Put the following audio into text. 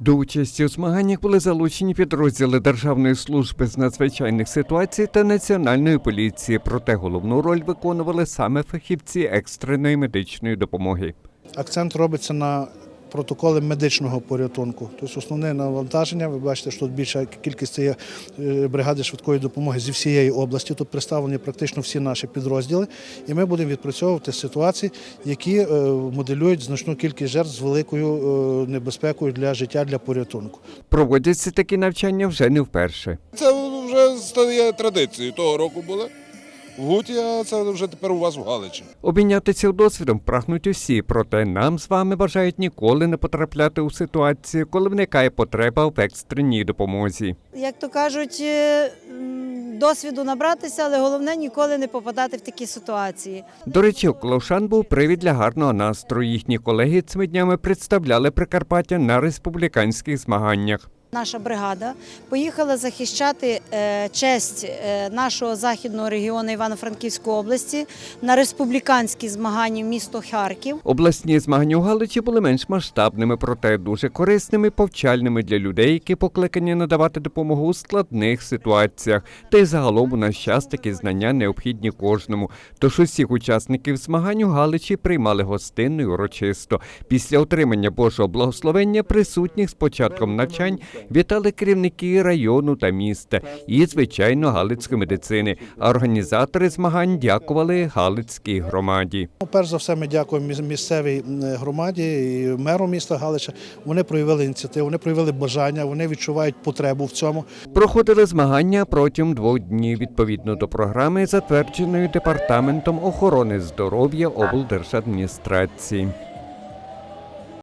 До участі у змаганнях були залучені підрозділи Державної служби з надзвичайних ситуацій та Національної поліції. Проте головну роль виконували саме фахівці екстреної медичної допомоги. Акцент робиться на протоколи медичного порятунку. Тобто основне навантаження, ви бачите, що тут більша кількість є е, бригади швидкої допомоги зі всієї області. Тут представлені практично всі наші підрозділи, і ми будемо відпрацьовувати ситуації, які е, моделюють значну кількість жертв з великою е, небезпекою для життя для порятунку. Проводяться такі навчання вже не вперше. Це вже стає традицією. Того року були в Гуті, це вже тепер у вас в Галичі. Обмінятися досвідом прагнуть усі, проте нам з вами бажають ніколи не потрапляти у ситуацію, коли виникає потреба в екстреній допомозі. як то кажуть, е, досвіду набратися, але головне ніколи не попадати в такі ситуації. До речі, у Клошан був привід для гарного настрою. Їхні колеги цими днями представляли Прикарпаття на республіканських змаганнях. Наша бригада поїхала захищати е, честь е, нашого західного регіону Івано-Франківської області на республіканські змагання місто Харків. Обласні змагання у Галичі були менш масштабними, проте дуже корисними, повчальними для людей, які покликані надавати допомогу у складних ситуаціях. Та й загалом у наш час такі знання необхідні кожному. Тож усіх учасників змагань у Галичі приймали гостинно і урочисто. Після отримання Божого благословення присутніх з початком навчань вітали керівники району та міста і, звичайно, галицької медицини. А організатори змагань дякували галицькій громаді. Ну, Перш за все, ми дякуємо місцевій громаді і меру міста Галича. Вони проявили ініціативу, вони проявили бажання, вони відчувають потребу в цьому. Проходили змагання протягом двох днів відповідно до програми, затвердженої департаментом охорони здоров'я облдержадміністрації.